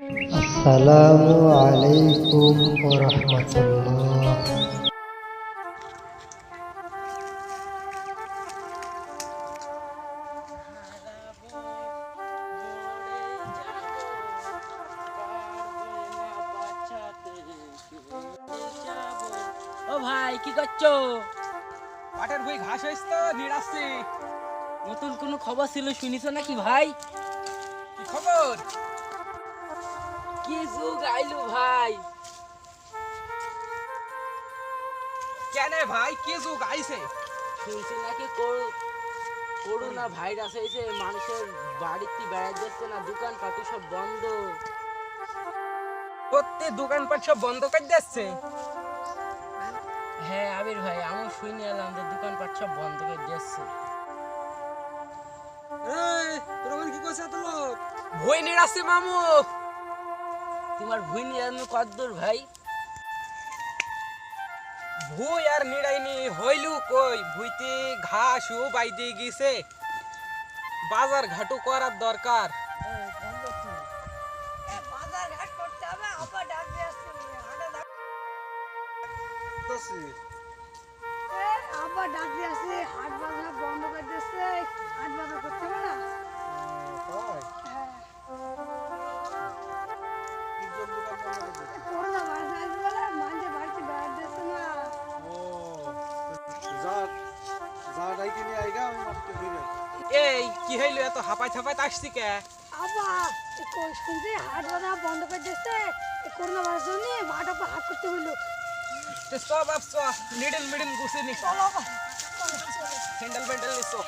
আসসালামু আলাইকুম রহমতুল্লাহ ও ভাই কি করছ? পাটের বই ঘাস হয়েছে তো নিড়াচ্ছি নতুন কোনো খবর ছিল শুনিছো নাকি ভাই? কি খবর? কি যুগ আইলু ভাই? কেন ভাই কি যুগ আইছে? শুনছি নাকি করোনা ভাইরাস হয়েছে মানুষের বাড়িতে বেড়াতে যাচ্ছে না দোকান পাটি সব বন্ধ। প্রত্যেক দোকানপাট সব বন্ধ করে দিচ্ছে? হ্যাঁ আবির ভাই আমি শুনে এলাম যে দোকানপাট সব বন্ধ করে দিচ্ছে কি করছে এত লোক? বই নিড়াচ্ছে মামু। তোমার ভুই নিয়ে কদ্দূর ভাই। ভুই আর নিড়াইনি হইলু কই? ভুইতে ঘাসও বাইতে গেছে বাজার ঘাটু করার দরকার। বাজার ঘাট করতে হবে আবার ডাক দিয়ে আসছে এই কি হইল? এত হাপাই ছাপাই আসছি কে? আবা কই শুনছি? হাট বাজার বন্ধ করে দিচ্ছে করোনা ভাইরাস জন্য মাঠ আবার হাট করতে হইল। সব আপ নিডল মিডল গুছিনি হ্যান্ডেল ব্যান্ডেল নিছো